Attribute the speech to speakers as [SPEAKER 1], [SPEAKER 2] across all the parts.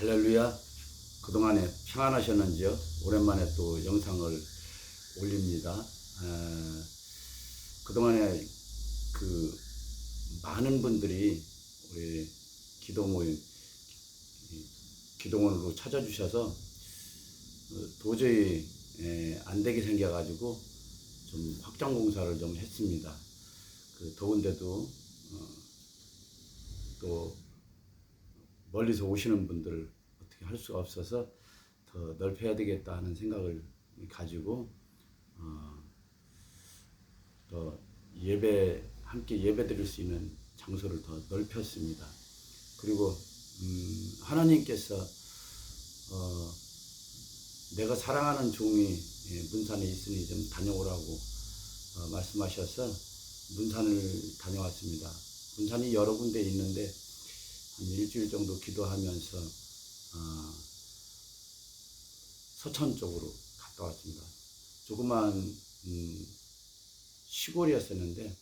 [SPEAKER 1] 할렐루야. 그동안에 평안하셨는지요? 오랜만에 또 영상을 올립니다. 에, 그동안에 그 많은 분들이 우리 기도 모임, 이 기도원으로 찾아주셔서 어, 도저히 에, 안 되게 생겨가지고 좀 확장 공사를 좀 했습니다. 그 더운데도 어, 또 멀리서 오시는 분들 어떻게 할 수가 없어서 더 넓혀야 되겠다 하는 생각을 가지고 어, 또 예배 함께 예배 드릴 수 있는 장소를 더 넓혔습니다. 그리고 음, 하나님께서 어, 내가 사랑하는 종이 예, 문산에 있으니 좀 다녀오라고 어, 말씀하셔서 문산을 다녀왔습니다. 문산이 여러 군데 있는데 한 일주일 정도 기도하면서 어, 서천 쪽으로 갔다 왔습니다. 조그만 음, 시골이었었는데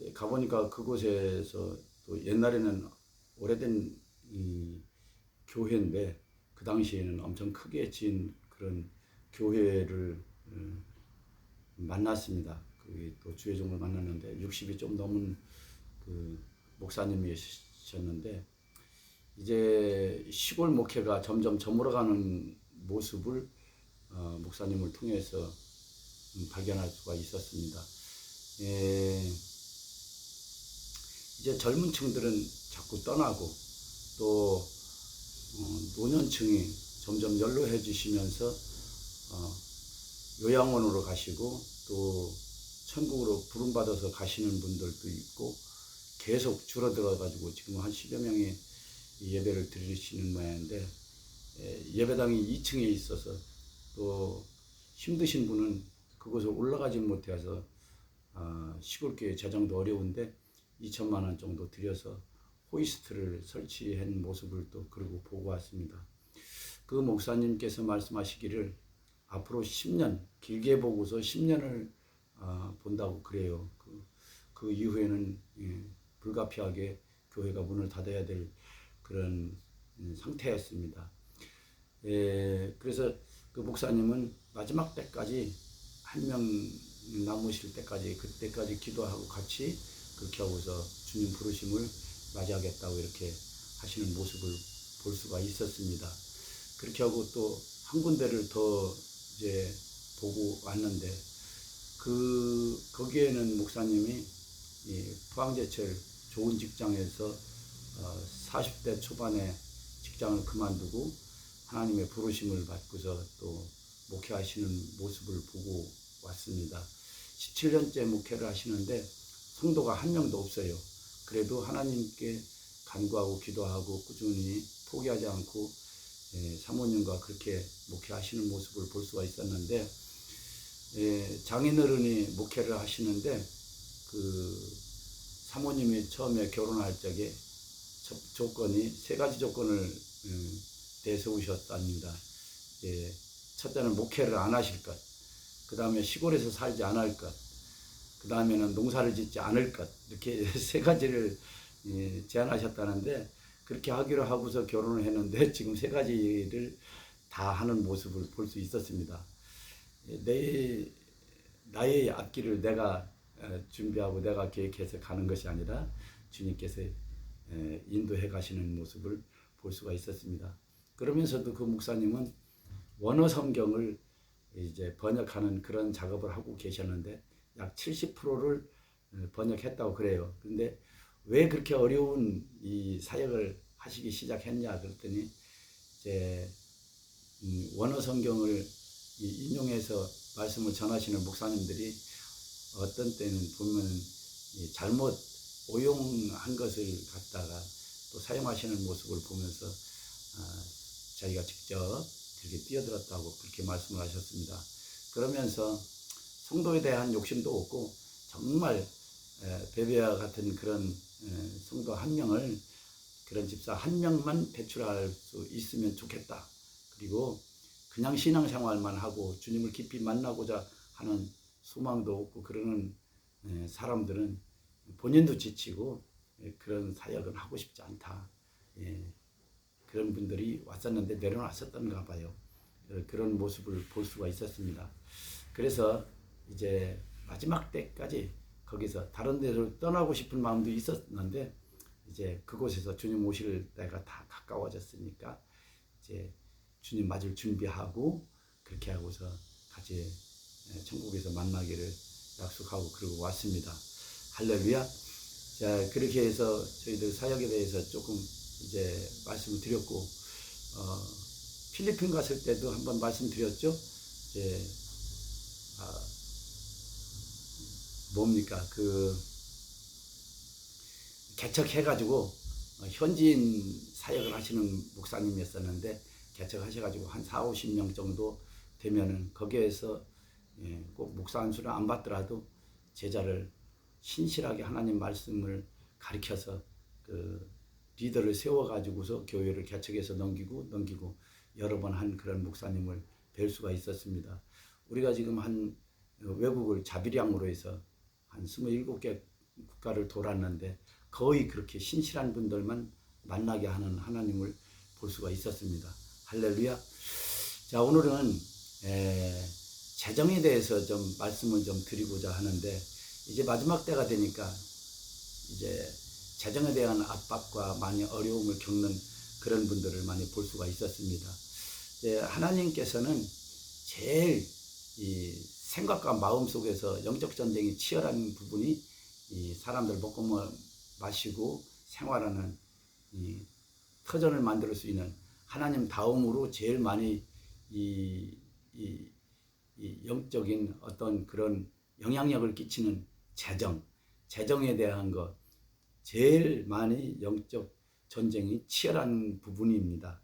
[SPEAKER 1] 예, 가보니까 그곳에서 또 옛날에는 오래된 이 교회인데 그 당시에는 엄청 크게 지은 그런 교회를 음, 만났습니다. 그게 또 주의 종을 만났는데 60이 좀 넘은 그 목사님이 셨는데 이제 시골 목회가 점점 저물어가는 모습을 어, 목사님을 통해서 음, 발견할 수가 있었습니다. 예, 이제 젊은 층들은 자꾸 떠나고 또 어, 노년층이 점점 연로해지시면서 어, 요양원으로 가시고 또 천국으로 부름받아서 가시는 분들도 있고 계속 줄어들어 가지고 지금 한 10여 명이 이 예배를 드리시는 모양인데 예, 예배당이 2층에 있어서 또 힘드신 분은 그곳에 올라가지 못해서 아, 시골교회 재정도 어려운데 2천만 원 정도 들여서 호이스트를 설치한 모습을 또 그리고 보고 왔습니다. 그 목사님께서 말씀하시기를 앞으로 10년 길게 보고서 10년을 아, 본다고 그래요. 그, 그 이후에는 예, 불가피하게 교회가 문을 닫아야 될 그런 음, 상태였습니다. 예, 그래서 그 목사님은 마지막 때까지 한 명 남으실 때까지 그때까지 기도하고 같이 그렇게 하고서 주님 부르심을 맞이하겠다고 이렇게 하시는 모습을 볼 수가 있었습니다. 그렇게 하고 또 한 군데를 더 이제 보고 왔는데 그 거기에는 목사님이 이 포항제철 좋은 직장에서 어, 40대 초반에 직장을 그만두고 하나님의 부르심을 받고서 또 목회하시는 모습을 보고 왔습니다. 17년째 목회를 하시는데 성도가 한 명도 없어요. 그래도 하나님께 간구하고 기도하고 꾸준히 포기하지 않고 예, 사모님과 그렇게 목회하시는 모습을 볼 수가 있었는데 예, 장인어른이 목회를 하시는데 그 사모님이 처음에 결혼할 적에 조- 조건이 세 가지 조건을 음, 내세우셨답니다. 예, 첫째는 목회를 안 하실 것, 그 다음에 시골에서 살지 않을 것, 그 다음에는 농사를 짓지 않을 것 이렇게 세 가지를 예, 제안하셨다는데 그렇게 하기로 하고서 결혼을 했는데 지금 세 가지를 다 하는 모습을 볼 수 있었습니다. 예, 내 나의 앞길을 내가 어, 준비하고 내가 계획해서 가는 것이 아니라 주님께서 에, 인도해 가시는 모습을 볼 수가 있었습니다. 그러면서도 그 목사님은 원어 성경을 이제 번역하는 그런 작업을 하고 계셨는데 약 70%를 어, 번역했다고 그래요. 근데 왜 그렇게 어려운 이 사역을 하시기 시작했냐 그랬더니 이제 음, 원어 성경을 이 인용해서 말씀을 전하시는 목사님들이 어떤 때는 보면 이 잘못 오용한 것을 갖다가 또 사용하시는 모습을 보면서 아, 자기가 직접 이렇게 뛰어들었다고 그렇게 말씀을 하셨습니다. 그러면서 성도에 대한 욕심도 없고 정말 에, 베베와 같은 그런 에, 성도 한 명을 그런 집사 한 명만 배출할 수 있으면 좋겠다. 그리고 그냥 신앙생활만 하고 주님을 깊이 만나고자 하는 소망도 없고 그러는 에, 사람들은 본인도 지치고 에, 그런 사역을 하고 싶지 않다. 예, 그런 분들이 왔었는데 내려놨었던가 봐요. 어, 그런 모습을 볼 수가 있었습니다. 그래서 이제 마지막 때까지 거기서 다른 데로 떠나고 싶은 마음도 있었는데 이제 그곳에서 주님 오실 때가 다 가까워졌으니까 이제 주님 맞을 준비하고 그렇게 하고서 같이 예, 천국에서 만나기를 약속하고 그러고 왔습니다. 할렐루야. 자 그렇게 해서 저희들 사역에 대해서 조금 이제 말씀을 드렸고 어, 필리핀 갔을 때도 한번 말씀드렸죠. 이제 아, 뭡니까 그 개척해가지고 어, 현지인 사역을 하시는 목사님이었었는데 개척하셔가지고 한 4, 50명 정도 되면은 거기에서 예, 꼭 목사 한 수를 안 받더라도 제자를 신실하게 하나님 말씀을 가르쳐서 그 리더를 세워가지고서 교회를 개척해서 넘기고 넘기고 여러 번 한 그런 목사님을 뵐 수가 있었습니다. 우리가 지금 한 외국을 자비량으로 해서 한 27개 국가를 돌았는데 거의 그렇게 신실한 분들만 만나게 하는 하나님을 볼 수가 있었습니다. 할렐루야. 자, 오늘은 에, 재정에 대해서 좀 말씀을 좀 드리고자 하는데 이제 마지막 때가 되니까 이제 재정에 대한 압박과 많이 어려움을 겪는 그런 분들을 많이 볼 수가 있었습니다. 이제 하나님께서는 제일 이 생각과 마음 속에서 영적 전쟁이 치열한 부분이 이 사람들 먹고 뭐 마시고 생활하는 이 터전을 만들 수 있는 하나님 다음으로 제일 많이 이, 이, 이 영적인 어떤 그런 영향력을 끼치는 재정, 재정에 대한 것 제일 많이 영적 전쟁이 치열한 부분입니다.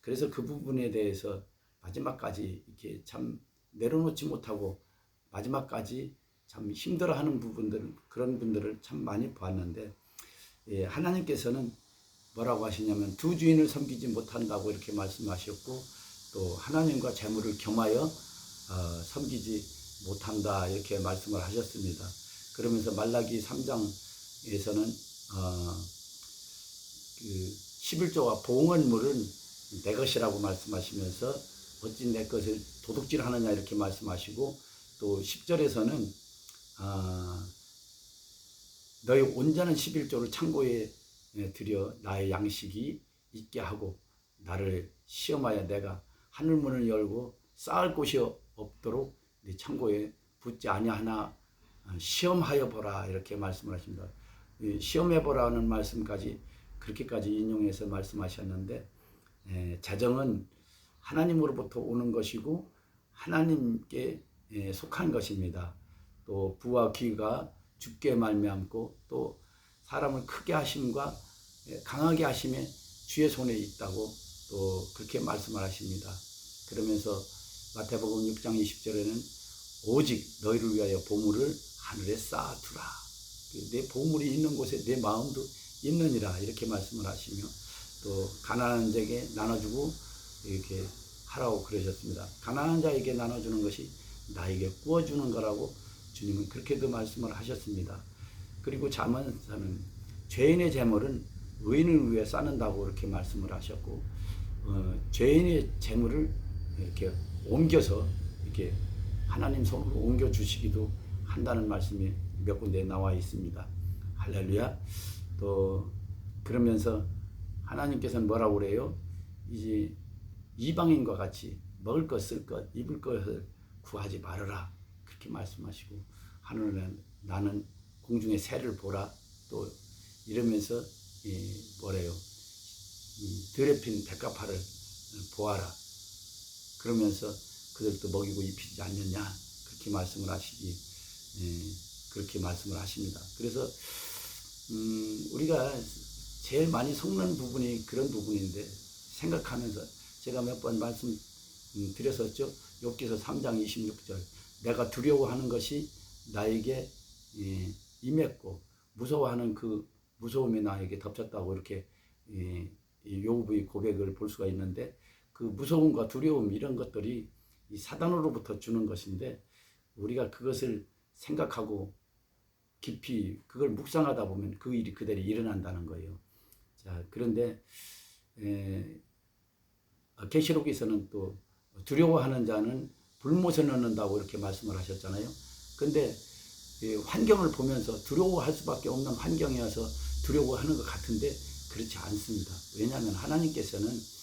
[SPEAKER 1] 그래서 그 부분에 대해서 마지막까지 이렇게 참 내려놓지 못하고 마지막까지 참 힘들어하는 부분들 그런 분들을 참 많이 보았는데 예, 하나님께서는 뭐라고 하시냐면 두 주인을 섬기지 못한다고 이렇게 말씀하셨고 또 하나님과 재물을 겸하여 어, 섬기지 못한다 이렇게 말씀을 하셨습니다. 그러면서 말라기 3장에서는 어, 그 11조와 봉헌물은 내 것이라고 말씀하시면서 어찌 내 것을 도둑질 하느냐 이렇게 말씀하시고 또 10절에서는 아, 너희 온전한 11조를 창고에 들여 나의 양식이 있게 하고 나를 시험하여 내가 하늘문을 열고 쌓을 곳이 없도록 네 창고에 붙지 아니하나 아, 시험하여 보라 이렇게 말씀을 하십니다. 시험해 보라는 말씀까지 그렇게까지 인용해서 말씀하셨는데 에, 자정은 하나님으로부터 오는 것이고 하나님께 에, 속한 것입니다. 또 부와 귀가 죽게 말미암고 또 사람을 크게 하심과 강하게 하심에 주의 손에 있다고 또 그렇게 말씀을 하십니다. 그러면서 마태복음 6장 20절에는 오직 너희를 위하여 보물을 하늘에 쌓아두라. 내 보물이 있는 곳에 내 마음도 있느니라 이렇게 말씀을 하시며 또 가난한 자에게 나눠주고 이렇게 하라고 그러셨습니다. 가난한 자에게 나눠주는 것이 나에게 구워주는 거라고 주님은 그렇게도 말씀을 하셨습니다. 그리고 자문사는 죄인의 재물은 의인을 위해 쌓는다고 이렇게 말씀을 하셨고 어, 죄인의 재물을 이렇게 옮겨서 이렇게 하나님 손으로 옮겨 주시기도 한다는 말씀이 몇 군데 나와 있습니다. 할렐루야. 또 그러면서 하나님께서는 뭐라고 그래요? 이제 이방인과 같이 먹을 것, 쓸 것, 입을 것을 구하지 말아라. 그렇게 말씀하시고 하늘에 나는 공중의 새를 보라. 또 이러면서 이 뭐래요? 이 들에 핀 백합화를 보아라. 그러면서 그들도 먹이고 입히지 않느냐 그렇게 말씀을 하시기 예, 그렇게 말씀을 하십니다. 그래서 음, 우리가 제일 많이 속는 부분이 그런 부분인데 생각하면서 제가 몇 번 말씀 음, 드렸었죠. 욥기서 3장 26절 내가 두려워하는 것이 나에게 예, 임했고 무서워하는 그 무서움이 나에게 덮쳤다고 이렇게 예, 욥의 고백을 볼 수가 있는데 그 무서움과 두려움 이런 것들이 이 사단으로부터 주는 것인데 우리가 그것을 생각하고 깊이 그걸 묵상하다 보면 그 일이 그대로 일어난다는 거예요. 자 그런데 계시록에서는 또 두려워하는 자는 불못에 넣는다고 이렇게 말씀을 하셨잖아요. 근데 이 환경을 보면서 두려워할 수밖에 없는 환경이어서 두려워하는 것 같은데 그렇지 않습니다. 왜냐하면 하나님께서는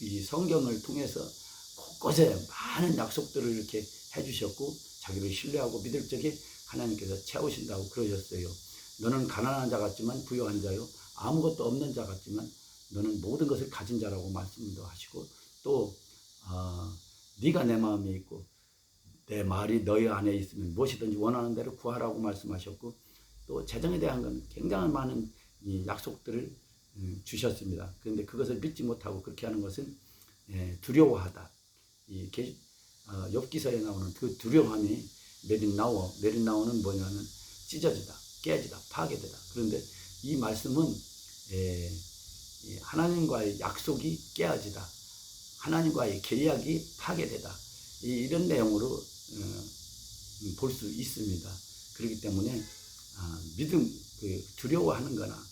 [SPEAKER 1] 이 성경을 통해서 곳곳에 많은 약속들을 이렇게 해주셨고 자기를 신뢰하고 믿을 적에 하나님께서 채우신다고 그러셨어요. 너는 가난한 자 같지만 부유한 자요. 아무것도 없는 자 같지만 너는 모든 것을 가진 자라고 말씀도 하시고 또 어, 네가 내 마음에 있고 내 말이 너희 안에 있으면 무엇이든지 원하는 대로 구하라고 말씀하셨고 또 재정에 대한 건 굉장히 많은 이 약속들을 음, 주셨습니다. 그런데 그것을 믿지 못하고 그렇게 하는 것은 예, 두려워하다. 이 게- 어, 엽기서에 나오는 그 두려움이 내린 나오는 뭐냐면 찢어지다, 깨지다, 파괴되다. 그런데 이 말씀은 예, 이 하나님과의 약속이 깨어지다. 하나님과의 계약이 파괴되다. 이- 이런 내용으로 어, 볼수 있습니다. 그렇기 때문에 아, 믿음, 그 두려워하는 거나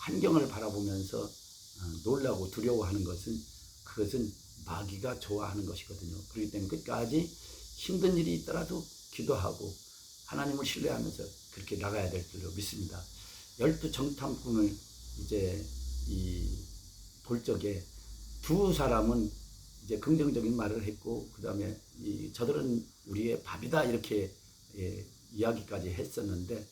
[SPEAKER 1] 환경을 바라보면서 어, 놀라고 두려워하는 것은 그것은 마귀가 좋아하는 것이거든요. 그렇기 때문에 끝까지 힘든 일이 있더라도 기도하고 하나님을 신뢰하면서 그렇게 나가야 될 줄로 믿습니다. 열두 정탐꾼을 이제 이 볼 적에 두 사람은 이제 긍정적인 말을 했고 그 다음에 이 저들은 우리의 밥이다 이렇게 예, 이야기까지 했었는데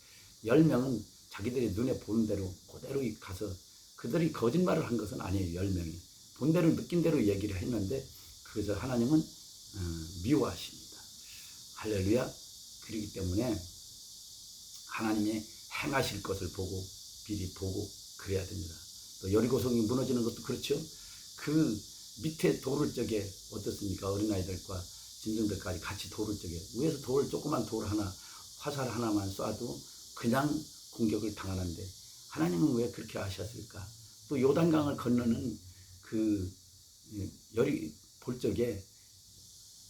[SPEAKER 1] 열 명은 자기들이 눈에 보는 대로 그대로 가서 그들이 거짓말을 한 것은 아니에요 열 명이 본 대로 느낀 대로 얘기를 했는데 그래서 하나님은 어, 미워하십니다 할렐루야 그렇기 때문에 하나님의 행하실 것을 보고 미리 보고 그래야 됩니다. 또 여리고성이 무너지는 것도 그렇죠. 그 밑에 돌을 적에 어떻습니까? 어린아이들과 짐승들까지 같이 돌을 적에 위에서 돌 조그만 돌 하나 화살 하나만 쏴도 그냥 공격을 당하는데 하나님은 왜 그렇게 하셨을까? 또 요단강을 건너는 그 여리 볼 적에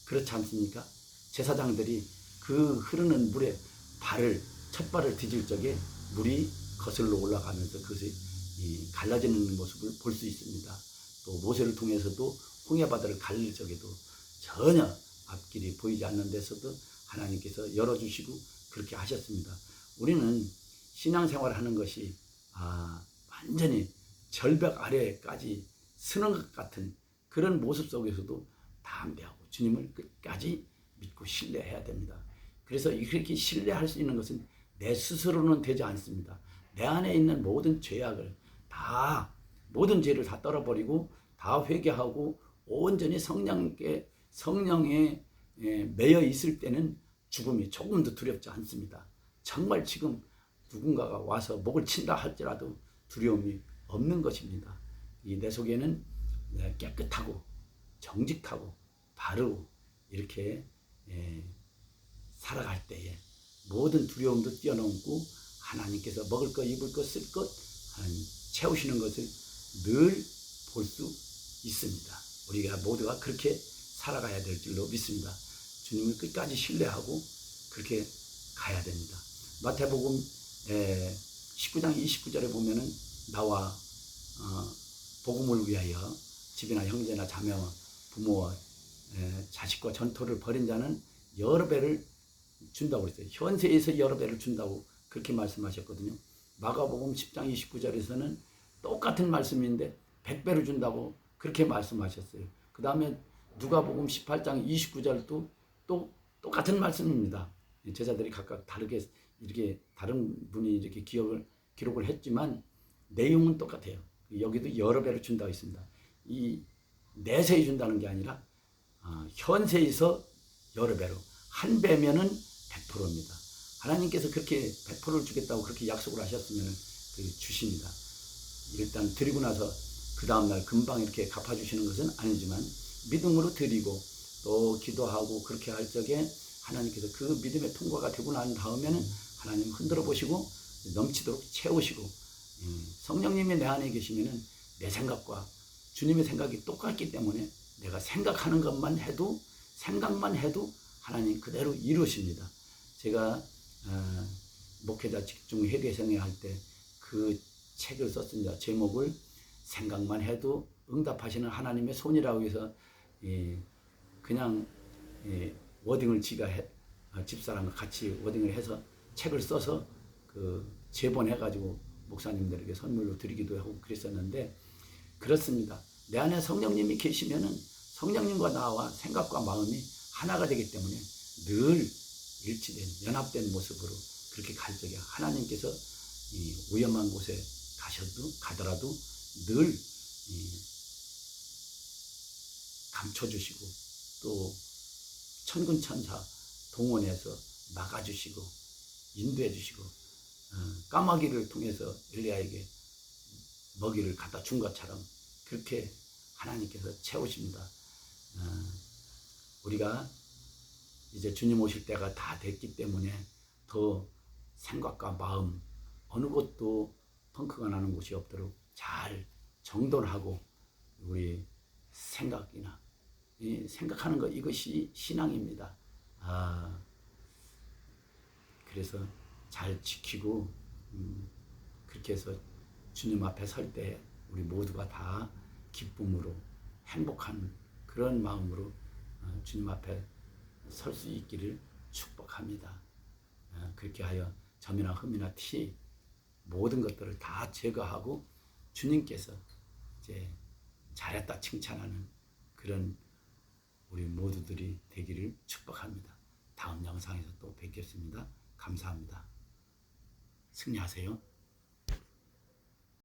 [SPEAKER 1] 그렇지 않습니까? 제사장들이 그 흐르는 물에 발을 첫 발을 디딜 적에 물이 거슬러 올라가면서 그것이 이 갈라지는 모습을 볼 수 있습니다. 또 모세를 통해서도 홍해 바다를 갈릴 적에도 전혀 앞길이 보이지 않는 데서도 하나님께서 열어주시고 그렇게 하셨습니다. 우리는 신앙생활 하는 것이 아, 완전히 절벽 아래까지 서는 것 같은 그런 모습 속에서도 담대하고 주님을 끝까지 믿고 신뢰해야 됩니다. 그래서 이렇게 신뢰할 수 있는 것은 내 스스로는 되지 않습니다. 내 안에 있는 모든 죄악을 다 모든 죄를 다 떨어버리고 다 회개하고 온전히 성령께 성령에 예, 매여 있을 때는 죽음이 조금도 두렵지 않습니다. 정말 지금 누군가가 와서 목을 친다 할지라도 두려움이 없는 것입니다. 이 내 속에는 네, 깨끗하고 정직하고 바르고 이렇게 예, 살아갈 때에 모든 두려움도 뛰어넘고 하나님께서 먹을 것, 입을 것, 쓸 것 채우시는 것을 늘 볼 수 있습니다. 우리가 모두가 그렇게 살아가야 될 줄로 믿습니다. 주님을 끝까지 신뢰하고 그렇게 가야 됩니다. 마태복음 19장 29절에 보면은 나와 어, 복음을 위하여 집이나 형제나 자매와 부모와 에, 자식과 전토를 벌인 자는 여러 배를 준다고 그랬어요. 현세에서 여러 배를 준다고 그렇게 말씀하셨거든요. 마가복음 10장 29절에서는 똑같은 말씀인데 100배를 준다고 그렇게 말씀하셨어요. 그 다음에 누가복음 18장 29절도 또 똑같은 말씀입니다. 제자들이 각각 다르게 이렇게 다른 분이 이렇게 기억을 기록을 했지만 내용은 똑같아요. 여기도 여러 배를 준다고 있습니다. 이 내세에 준다는 게 아니라 어, 현세에서 여러 배로 한 배면은 100%입니다. 하나님께서 그렇게 100%를 주겠다고 그렇게 약속을 하셨으면 그 주십니다. 일단 드리고 나서 그 다음날 금방 이렇게 갚아주시는 것은 아니지만 믿음으로 드리고 또 기도하고 그렇게 할 적에 하나님께서 그 믿음의 통과가 되고 난 다음에는 하나님 흔들어 보시고 넘치도록 채우시고 음, 성령님이 내 안에 계시면은 내 생각과 주님의 생각이 똑같기 때문에 내가 생각하는 것만 해도 생각만 해도 하나님 그대로 이루십니다. 제가 어, 목회자 집중 회개생회 할 때 그 책을 썼습니다. 제목을 생각만 해도 응답하시는 하나님의 손이라고 해서 이 그냥 이 워딩을 지가 해, 어, 집사람과 같이 워딩을 해서 책을 써서 그 제본해가지고 목사님들에게 선물로 드리기도 하고 그랬었는데 그렇습니다. 내 안에 성령님이 계시면은 성령님과 나와 생각과 마음이 하나가 되기 때문에 늘 일치된 연합된 모습으로 그렇게 갈 적에 하나님께서 이 위험한 곳에 가셔도 가더라도 늘 이, 감춰주시고 또 천군 천사 동원해서 막아주시고 인도해 주시고 어, 까마귀를 통해서 엘리야에게 먹이를 갖다 준 것처럼 그렇게 하나님께서 채우십니다. 어, 우리가 이제 주님 오실 때가 다 됐기 때문에 더 생각과 마음 어느 곳도 펑크가 나는 곳이 없도록 잘 정돈하고 우리 생각이나 이 생각하는 것 이것이 신앙입니다. 아 그래서 잘 지키고 음, 그렇게 해서 주님 앞에 설 때 우리 모두가 다 기쁨으로 행복한 그런 마음으로 어, 주님 앞에 설 수 있기를 축복합니다. 어, 그렇게 하여 점이나 흠이나 티 모든 것들을 다 제거하고 주님께서 이제 잘했다 칭찬하는 그런 우리 모두들이 되기를 축복합니다. 다음 영상에서 또 뵙겠습니다. 감사합니다. 승리하세요.